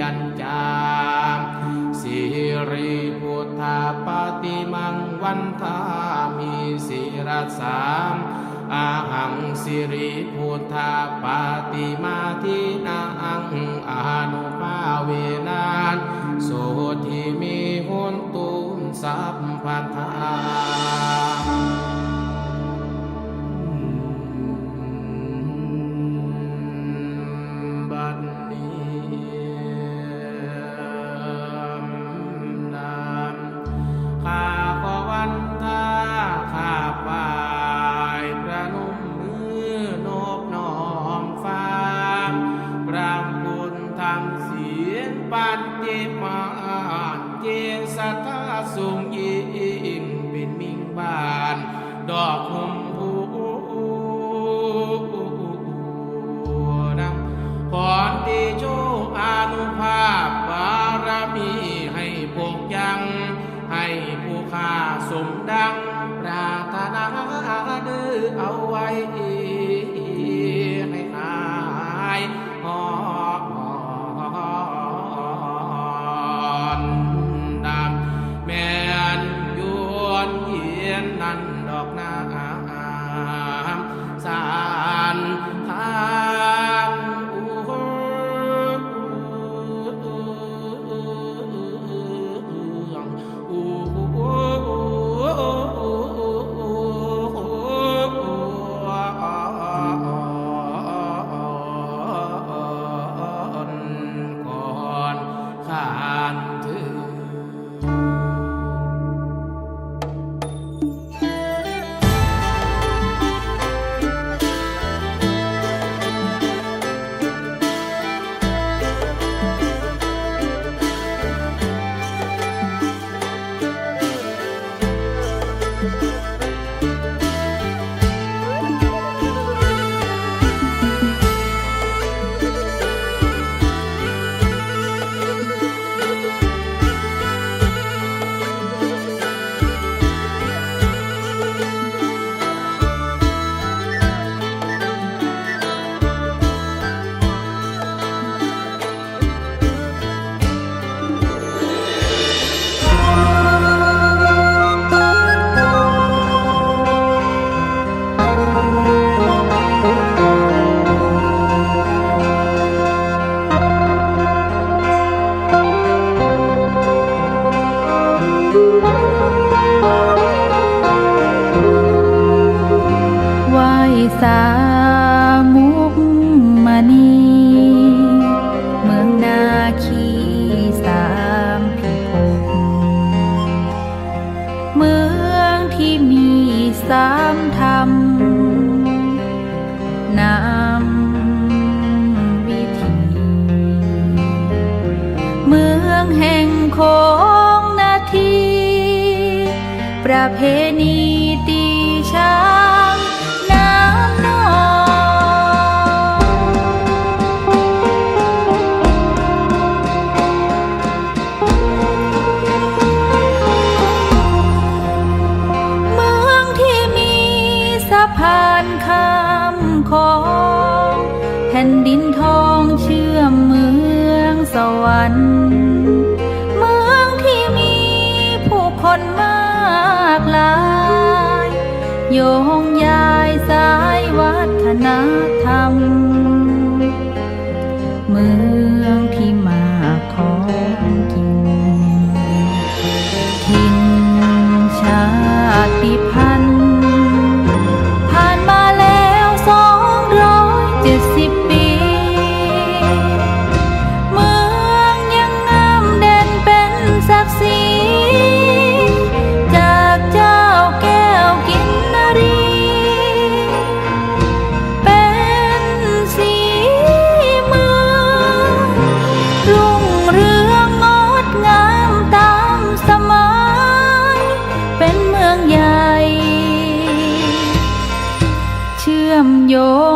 ยัญจามสิริพุทธาปฏิมังวันทามิสิรสามอาหังสิริพุทธาปฏิมาทินาอังอานุภาเวนานโสทิมิหุนตุสัพพัทธา ปันเจมาเจสัทธาสูงยิ่งเป็นมิ่งบาน ดอกหมพูนำขอนดีโชอานุภาพบารมีให้พวกยัง ให้ผู้ข้าสมดัง ปรารถนาเดือเอาไว้ให้หาย ไสามุกมณีเมืองนาคีสามพิภพเมืองที่มีสามธรรมนำวิธีเมืองแห่งของนาที ประเพณีตีช้า ทองเชื่อมเมืองสวรรค์เมืองที่มีผู้คนมากลายโยงยายสายวัฒนธรรม เมืองที่มา ชื่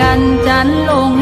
กันจันลง